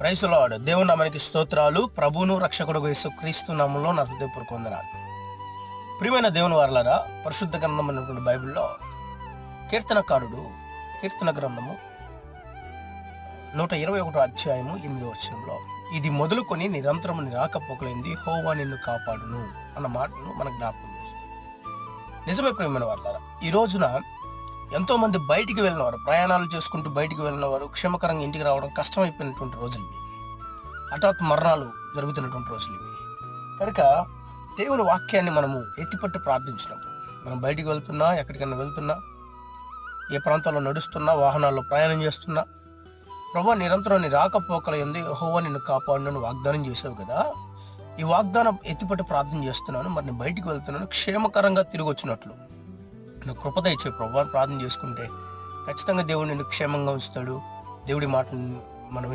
ప్రైసులాడు దేవుని నామానికి స్తోత్రాలు. ప్రభువును రక్షకుడు యేసు క్రీస్తు నామంలో నా హృదయపూర్వక వందనాలు. ప్రియమైన దేవుని వారలారా పరిశుద్ధ గ్రంథం అనేటువంటి బైబిల్లో కీర్తనకారుడు కీర్తన గ్రంథము నూట ఇరవై ఒకటో అధ్యాయము ఎనిమిదో వచనంలో ఇది మొదలుకొని నిరంతరం నిరాకపోకలైంది హోవా నిన్ను కాపాడును అన్న మాటను మనకు జ్ఞాపకం చేస్తుంది. నిజమే ప్రియమైన వాళ్ళారా ఈ రోజున ఎంతో మంది బయటికి వెళ్ళినవారు ప్రయాణాలు చేసుకుంటూ బయటికి వెళ్ళినవారు క్షేమకరంగా ఇంటికి రావడం కష్టమైపోయినటువంటి రోజులు ఇవి. హఠాత్ మరణాలు జరుగుతున్నటువంటి రోజులు ఇవి. కనుక దేవుని వాక్యాన్ని మనము ఎత్తిపట్టి ప్రార్థించినప్పుడు మనం బయటికి వెళ్తున్నా ఎక్కడికైనా వెళ్తున్నా ఏ ప్రాంతాల్లో నడుస్తున్నా వాహనాల్లో ప్రయాణం చేస్తున్నా ప్రభా నిరంతరం నీ రాకపోకల ఎందు యెహోవా నిన్ను కాపాడునని వాగ్దానం చేసావు కదా. ఈ వాగ్దానం ఎత్తిపట్టి ప్రార్థన చేస్తున్నాను మరి నేను బయటికి వెళ్తున్నాను క్షేమకరంగా తిరిగి వచ్చినట్లు. నువ్వు కృపద ఇచ్చే ప్రభావం ప్రార్థన చేసుకుంటే ఖచ్చితంగా దేవుడు నిన్ను క్షేమంగా ఉంచుతాడు. దేవుడి మాటలు మనం